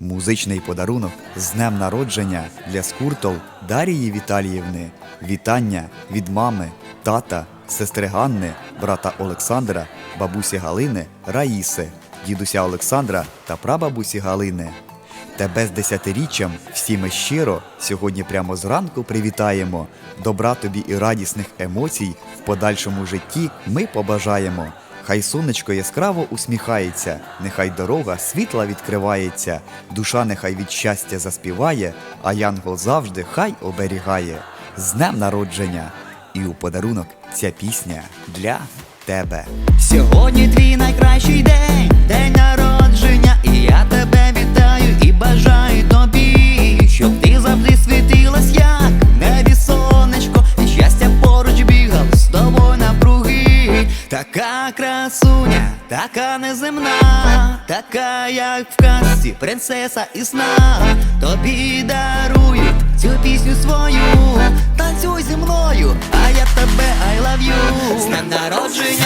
Музичний подарунок з днем народження для скуртол Дарії Віталіївни. Вітання від мами, тата, сестри Ганни, брата Олександра, бабусі Галини, Раїси, дідуся Олександра та прабабусі Галини. Тебе з десятиріччям всі ми щиро сьогодні прямо зранку привітаємо. Добра тобі і радісних емоцій в подальшому житті ми побажаємо. Хай сонечко яскраво усміхається, нехай дорога світла відкривається, душа нехай від щастя заспіває, а янгол завжди хай оберігає. З днем народження! І у подарунок ця пісня для тебе. Сьогодні твій найкращий день, день народження, і я тебе вітаю і бажаю тобі, щоб ти завжди світилась, красуня, така неземна, така, як в казці, принцеса і сна. Тобі дарую цю пісню свою, танцюй зі мною, а я тебе I love you З днем народження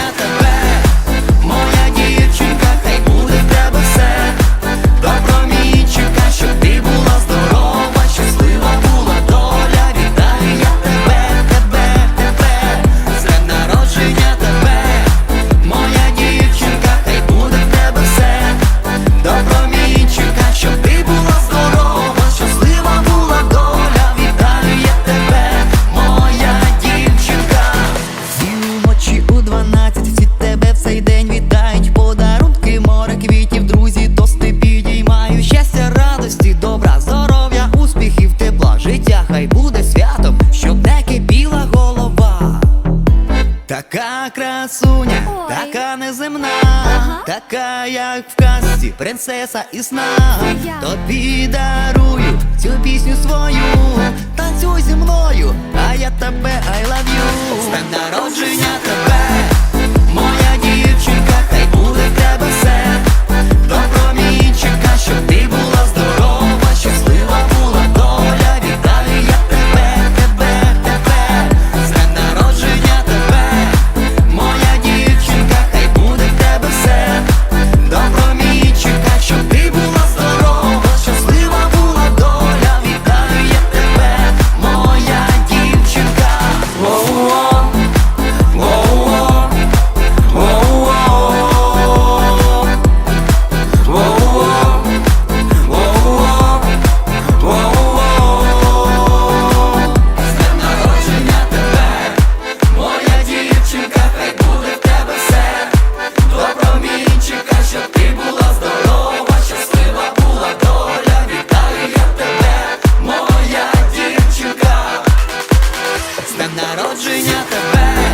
Така красуня, Ой. така неземна, Ага. така, як в казці, принцеса і сна. Я. Тобі дарую цю пісню свою. Танцюй зі мною, а я тебе I love you З днем народження народження тебе.